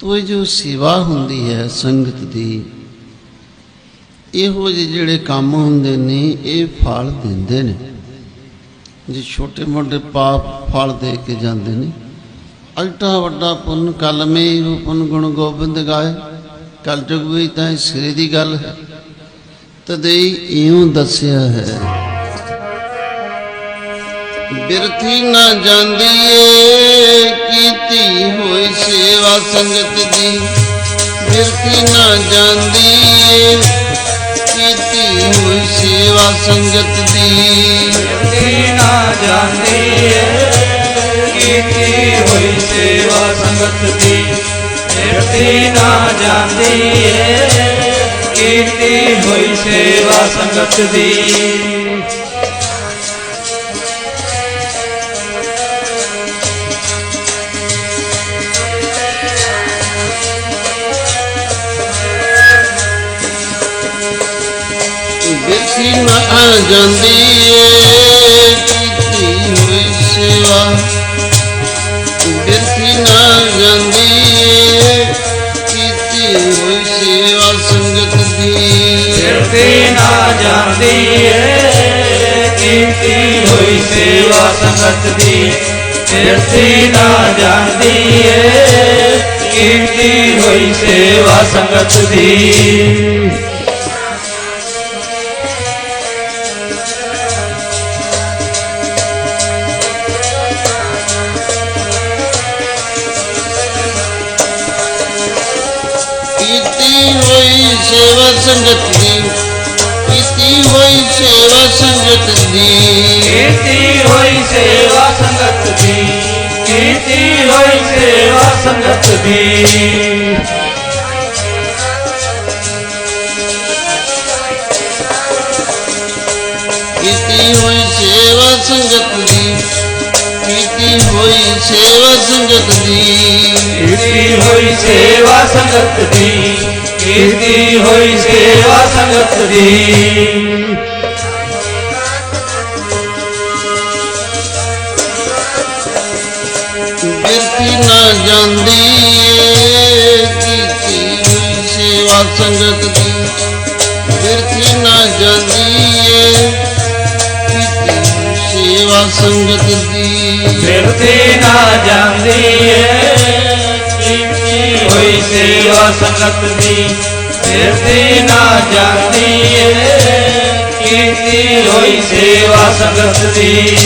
ਤੋ ਇਹ ਜੋ ਸੇਵਾ ਹੁੰਦੀ ਹੈ ਸੰਗਤ ਦੀ, ਇਹੋ ਜਿਹੇ ਜਿਹੜੇ ਕੰਮ ਹੁੰਦੇ ਨੇ, ਇਹ ਫਲ ਦਿੰਦੇ ਨੇ। ਜੇ ਛੋਟੇ ਮੋਟੇ ਪਾਪ ਫਲ ਦੇ ਕੇ ਜਾਂਦੇ ਨੇ। ਅਲਟਾ ਵੱਡਾ ਪੁੰਨ ਕਲਮੇ ਉਹ ਪੁੰਨ ਗੁਣ ਗੋਬਿੰਦ ਗਾਏ। ਕਲ ਜੁਗ ਵਿੱਚ ਤਾਂ ਇਹ ਸਿਰੇ ਦੀ ਗੱਲ ਹੈ। ਤਦੇ ਇਉਂ ਦੱਸਿਆ ਹੈ ਬਿਰਥੀ ਨਾ ਜਾਂਦੀ ਏ ਕੀਤੀ ਹੋਈ ਸੇਵਾ ਸੰਗਤ ਦੀ। ਬਿਰਥੀ ਨਾ ਜਾਂਦੀ ਏ ਕੀਤੀ ਹੋਈ ਸੇਵਾ ਸੰਗਤ ਦੀ। ਕੀਤੀ ਨਾ ਜਾਂਦੀ ਏ ਕੀਤੀ ਹੋਈ ਸੇਵਾ ਸੰਗਤ ਦੀ। ਕੀਤੀ ਨਾ ਜਾਂਦੀ ਏ ਕੀਤੀ ਹੋਈ ਸੇਵਾ ਸੰਗਤ ਦੀ। ਬਿਰਥੀ ਨਾ ਜਾਂਦੀ ਏ। ਕੀਤੀ ਹੋਈ ਸੇਵਾ ਬਿਰਥੀ ਨਾ ਜਾਂਦੀ ਏ। ਕੀਤੀ ਹੋਈ ਸੇਵਾ ਸੰਗਤ ਦੀ ਕੀਤੀ ਨਾ ਜਾਂਦੀ ਏ। ਕੀਤੀ ਹੋਈ ਸੇਵਾ ਸੰਗਤ ਦੀ ਕੀਤੀ ਨਾ ਜਾਂਦੀ ਏ। ਕੀਤੀ ਹੋਈ ਸੇਵਾ ਸੰਗਤ ਦੀ ਕੀਤੀ ਹੋਈ ਸੇਵਾ ਸੰਗਤ ਦੀ ਕੀਤੀ ਹੋਈ ਸੇਵਾ ਸੰਗਤ ਦੀ। ਕੀਤੀ ਹੋਈ ਸੇਵਾ ਸੰਗਤ ਦੀ ਕੀਤੀ ਹੋਈ ਸੇਵਾ ਸੰਗਤ ਦੀ। ਕੀਤੀ ਹੋਈ ਸੇਵਾ ਸੰਗਤ ਦੀ ਕੀਤੀ ਹੋਈ ਸੇਵਾ ਸੰਗਤ ਦੀ। ਕੀਤੀ ਹੋਈ ਸੇਵਾ ਸੰਗਤ ਦੀ। ਕੀਤੀ ਹੋਈ ਸੇਵਾ ਸੰਗਤ ਦੀ। ਬਿਰਤੀ ਨਾ ਜਾਂਦੀ ਏ। ਕੀਤੀ ਹੋਈ ਸੇਵਾ ਸੰਗਤ ਦੀ। ਬਿਰਤੀ ਨਾ ਜਾਂਦੀ ਏ। ਸੇਵਾ ਸੰਗਤ ਦੀ। ਫਿਰਦੀ ਨਾ ਜਾਂਦੀ ਏ। ਕੀਤੀ ਹੋਈ ਸੇਵਾ ਸੰਗਤ ਦੀ ਫਿਰਦੀ ਨਾ ਜਾਂਦੀ ਏ। ਕੀਤੀ ਹੋਈ ਸੇਵਾ ਸੰਗਤ ਦੀ।